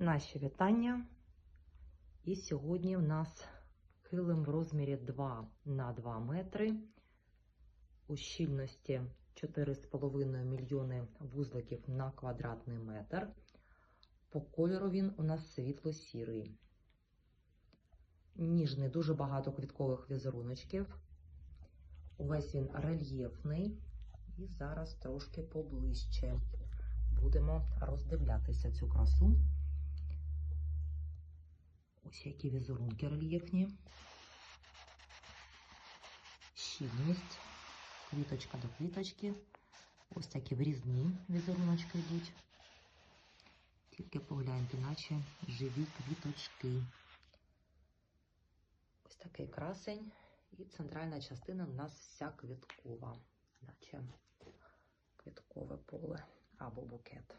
Наші вітання. І сьогодні в нас килим в розмірі 2 на 2 метри у щільності 4,5 мільйони вузликів на квадратний метр. По кольору він у нас світло-сірий. Ніжний, дуже багато квіткових візеруночків. Увесь він рельєфний. І зараз трошки поближче будемо роздивлятися цю красу. Ось які візерунки рельєфні. Щільність, квіточка до квіточки. Ось такі врізні візеруночки йдуть. Тільки погляньте, наче живі квіточки. Ось такий красень. І центральна частина у нас вся квіткова, наче квіткове поле або букет.